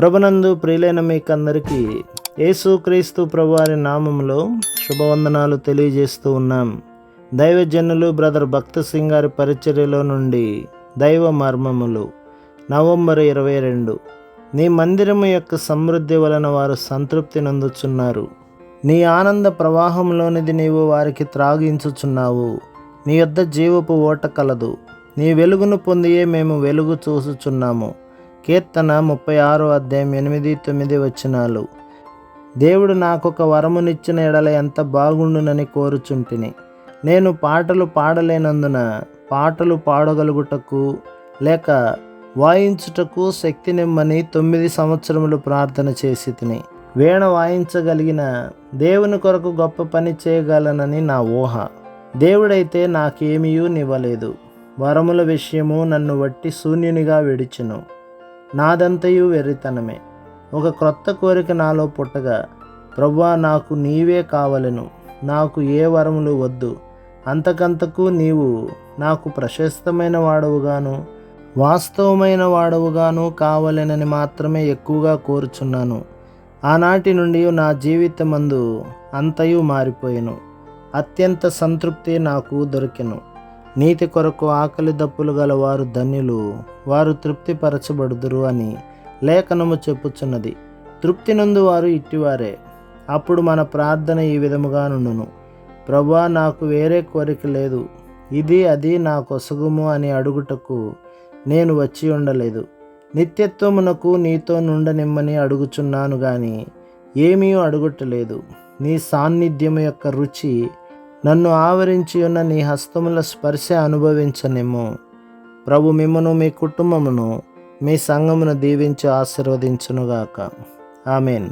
ప్రభునందు ప్రియులైన మీకందరికీ యేసుక్రీస్తు ప్రభువారి నామములో శుభవందనాలు తెలియజేస్తూ ఉన్నాం. దైవజనులు బ్రదర్ భక్త సింగ్ గారి పరిచర్యలో నుండి దైవ మర్మములు. నవంబర్ ఇరవై రెండు. నీ మందిరము యొక్క సమృద్ధి వలన వారు సంతృప్తి నందుచున్నారు. నీ ఆనంద ప్రవాహంలోనిది నీవు వారికి త్రాగించుచున్నావు. నీ యొద్ద జీవపు ఓట కలదు. నీ వెలుగును పొందియే మేము వెలుగు చూసుచున్నాము. కీర్తన ముప్పై ఆరో అధ్యాయం ఎనిమిది తొమ్మిది వచనాలు. దేవుడు నాకొక వరమునిచ్చిన ఎడల ఎంత బాగుండునని కోరుచుంటిని. నేను పాటలు పాడలేనందున పాటలు పాడగలుగుటకు లేక వాయించుటకు శక్తినిమ్మని తొమ్మిది సంవత్సరములు ప్రార్థన చేసి తిని వీణ వాయించగలిగిన దేవుని కొరకు గొప్ప పని చేయగలనని నా ఊహ. దేవుడైతే నాకేమీయూ నివ్వలేదు. వరముల విషయము నన్ను వట్టి శూన్యునిగా విడిచును. నాదంతయు వెర్రితనమే. ఒక క్రొత్త కోరిక నాలో పుట్టగా ప్రభా నాకు నీవే కావలను. నాకు ఏ వరములు వద్దు. అంతకంతకు నీవు నాకు ప్రశస్తమైన వాడవుగాను వాస్తవమైన వాడవుగాను కావలెనని మాత్రమే ఎక్కువగా కోరుచున్నాను. ఆనాటి నుండి నా జీవితమందు అంతయు మారిపోయాను. అత్యంత సంతృప్తి నాకు దొరికెను. నీతి కొరకు ఆకలి దప్పులు గల వారు ధన్యులు వారు తృప్తిపరచబడుదురు అని లేఖనము చెప్పుచున్నది. తృప్తి నందు వారు ఇట్టివారే. అప్పుడు మన ప్రార్థన ఈ విధముగా నుండును. ప్రభా నాకు వేరే కోరిక లేదు. ఇది అది నా కొసగుము అని అడుగుటకు నేను వచ్చి ఉండలేదు. నిత్యత్వమునకు నీతో నుండనిమ్మని అడుగుచున్నాను గాని ఏమీ అడుగుటలేదు నీ సాన్నిధ్యము యొక్క రుచి నన్ను ఆవరించి ఉన్న నీ హస్తముల స్పర్శ అనుభవించనేమో ప్రభు మిమ్మను మీ కుటుంబమును మీ సంఘమును దీవించి ఆశీర్వదించునుగాక. ఆమెన్.